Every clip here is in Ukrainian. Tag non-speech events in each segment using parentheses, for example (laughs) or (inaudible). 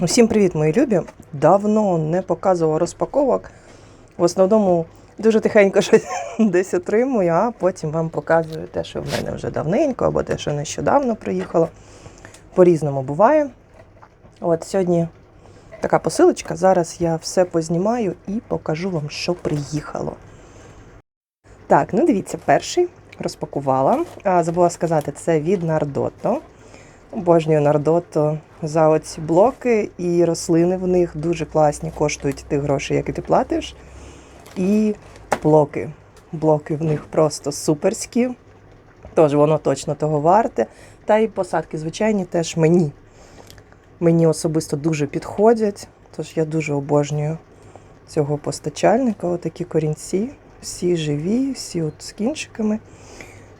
Усім привіт, мої любі! Давно не показувала розпаковок. В основному дуже тихенько щось (laughs) десь отримую, а потім вам показую те, що в мене вже давненько, або те, що нещодавно приїхало. По-різному буває. От сьогодні така посилочка. Зараз я все познімаю і покажу вам, що приїхало. Так, ну дивіться, перший розпакувала. Забула сказати, це від Нардото. Обожнюю Нардото за оці блоки і рослини в них дуже класні, коштують тих грошей, які ти платиш. І блоки. Блоки в них просто суперські. Тож воно точно того варте. Та і посадки, звичайні, теж мені. Мені особисто дуже підходять. Тож я дуже обожнюю цього постачальника. Отакі корінці, всі живі, всі от з кінчиками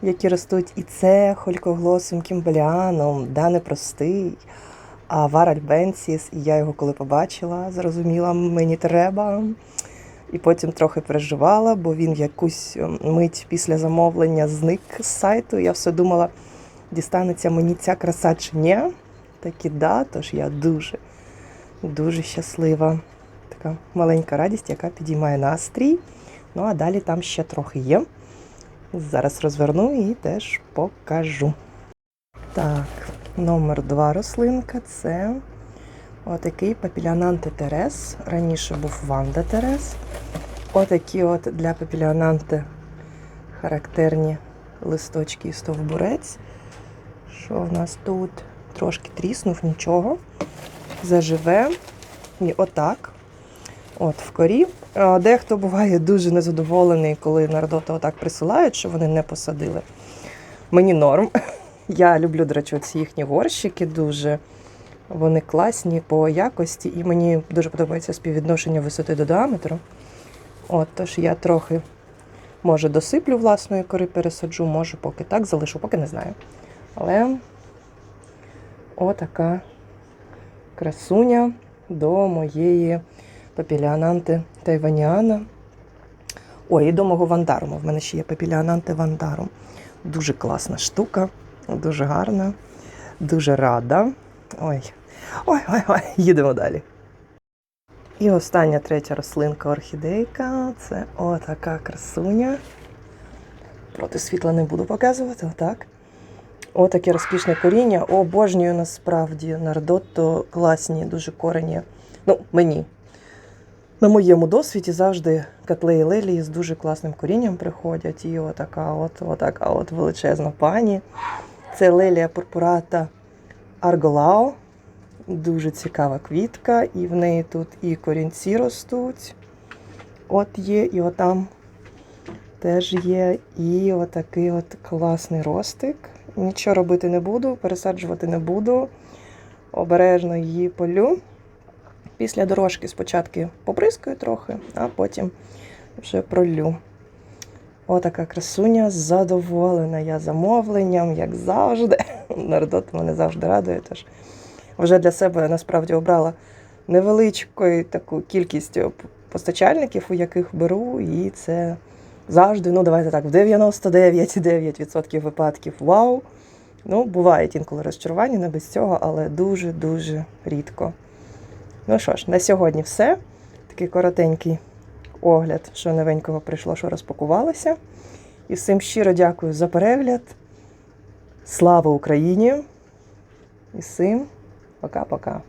які ростуть, і це холькоглосом кімбеліаном, да, непростий. А варальбенсіс, і я його коли побачила, зрозуміла, мені треба. І потім трохи переживала, бо він якусь ем, мить після замовлення зник з сайту. Я все думала, дістанеться мені ця краса чи ні. Так і да, тож я дуже, дуже щаслива. Така маленька радість, яка підіймає настрій. Ну а далі там ще трохи є. Зараз розверну і теж покажу. Так, номер два рослинка це отакий папіліананте Терес. Раніше був Ванда Терес. Отакі от для папіліананте характерні листочки і стовбурець. Що в нас тут? Трошки тріснув, нічого. Заживе. І отак. От в корі. А Дехто буває дуже незадоволений, коли народота отак присилають, що вони не посадили. Мені норм. (laughs) Я люблю, до речі, ці їхні горщики дуже. Вони класні по якості, і мені дуже подобається співвідношення висоти до діаметру. От, тож я трохи, може, досиплю власної кори, пересаджу, може, поки так залишу, поки не знаю. Але отака красуня до моєї папіліананти тайваніана. Ой, і до мого вандаруму. В мене ще є папіліананти вандарум. Дуже класна штука, дуже гарна, дуже рада. Ой, ой, ой, ой, їдемо далі. І остання третя рослинка орхідейка це отака красуня. Проти світла не буду показувати, отак. Отаке розкішне коріння. Обожнюю насправді нардотто класні, дуже корені. Ну, мені на моєму досвіді завжди котлеї лелії з дуже класним корінням приходять. І отака от, отака от величезна пані. Це лелія пурпурата Арголао. Дуже цікава квітка, і в неї тут і корінці ростуть. От є, і отам теж є. І отакий от класний ростик. Нічого робити не буду, пересаджувати не буду. Обережно її полю. Після дорожки спочатку поприскаю трохи, а потім вже пролю. Отака красуня, задоволена я замовленням, як завжди. (laughs) Нардот мене завжди радує. Тож вже для себе насправді обрала невеличку таку кількість постачальників, у яких беру, і це завжди, ну давайте так, в 99,9% випадків вау. Ну, бувають інколи розчарування, не без цього, але дуже-дуже рідко. Ну що ж, на сьогодні все. Такий коротенький огляд, що новенького прийшло, що розпакувалося. І всім щиро дякую за перегляд. Слава Україні! І всім пока-пока.